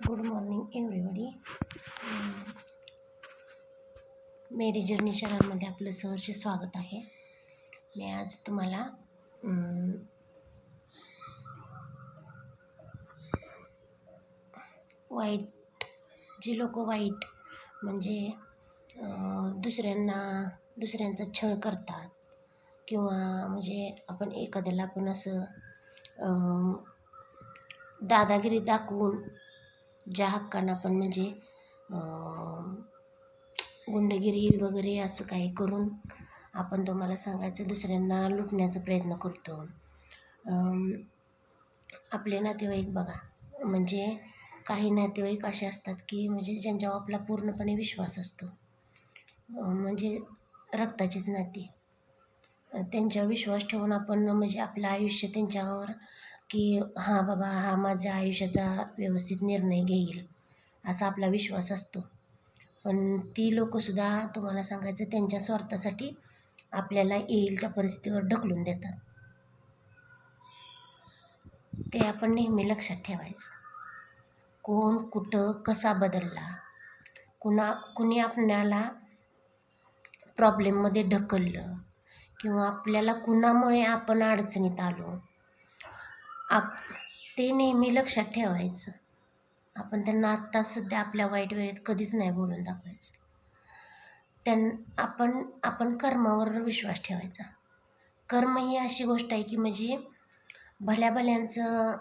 Good morning everybody Meri journey चॅनलमध्ये आपलं सहर्ष स्वागत आहे. मी आज तुम्हाला वाईट जी लोक वाईट म्हणजे दुसऱ्यांना दुसऱ्यांचा छळ करतात किंवा म्हणजे आपण एखाद्याला आपण असं दादागिरी दाखवून ज्या हक्कानं आपण म्हणजे गुंडगिरी वगैरे असं काही करून आपण तुम्हाला सांगायचं दुसऱ्यांना लुटण्याचा प्रयत्न करतो. आपले नातेवाईक बघा. म्हणजे काही नातेवाईक असे असतात की म्हणजे ज्यांच्यावर आपला पूर्णपणे विश्वास असतो. म्हणजे रक्ताचीच नाती. त्यांच्यावर विश्वास ठेवून आपण म्हणजे आपलं आयुष्य त्यांच्यावर की हां बाबा हा माझ्या आयुष्याचा व्यवस्थित निर्णय घेईल असा आपला विश्वास असतो. पण ती लोकंसुद्धा तुम्हाला सांगायचं त्यांच्या स्वार्थासाठी आपल्याला येईल त्या परिस्थितीवर ढकलून देतात. ते आपण नेहमी लक्षात ठेवायचं. कोण कुठं कसा बदलला कुणा कुणी आपणाला प्रॉब्लेममध्ये ढकललं किंवा आपल्याला कुणामुळे आपण अडचणीत आलो आप ते नेहमी लक्षात ठेवायचं. आपण त्यांना आत्ता सध्या आपल्या वाईट वेळेत कधीच नाही बोलून दाखवायचं. त्यां आपण आपण कर्मावर विश्वास ठेवायचा. कर्म ही अशी गोष्ट आहे की म्हणजे भल्या भल्यांचं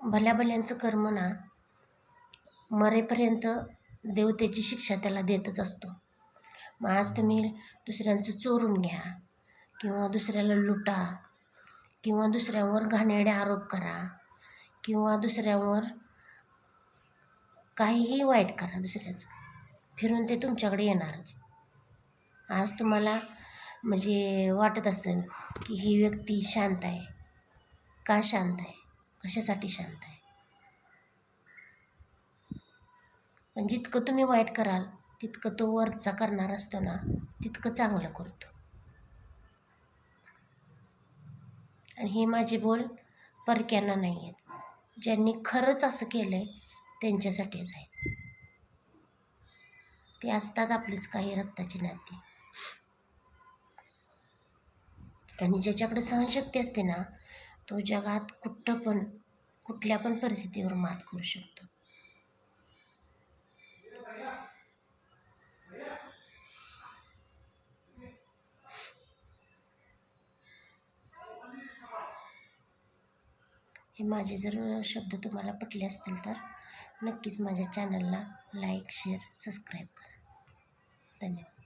भल्या भल्यांचं कर्म ना मरेपर्यंत देव त्याची शिक्षा त्याला देतच असतो. मग आज तुम्ही दुसऱ्यांचं चोरून घ्या. किंवा दुसऱ्याला लुटा किंवा दुसऱ्यावर घाणेरडे आरोप करा किंवा दुसऱ्यावर काहीही वाईट करा दुसऱ्याचं. फिरून ते तुमच्याकडे येणारच. आज तुम्हाला म्हणजे वाटत असेल की ही व्यक्ती शांत आहे. का शांत आहे? कशासाठी शांत आहे? पण जितकं तुम्ही वाईट कराल तितकं तो वरचा करणार असतो ना तितकं चांगलं करतो. आणि हे माझे बोल परक्यांना नाही आहेत. ज्यांनी खरंच असं केलं आहे त्यांच्यासाठीच आहे ते असतात आपलीच काही रक्ताची नाती. आणि ज्याच्याकडे सहनशक्ती असते ना तो जगात कुठं पण कुठल्या पण परिस्थितीवर मात करू शकतो. हे माझे जर शब्द तुम्हाला पटले असतील तर नक्कीच माझ्या चॅनलला लाईक शेअर सबस्क्राईब करा. धन्यवाद.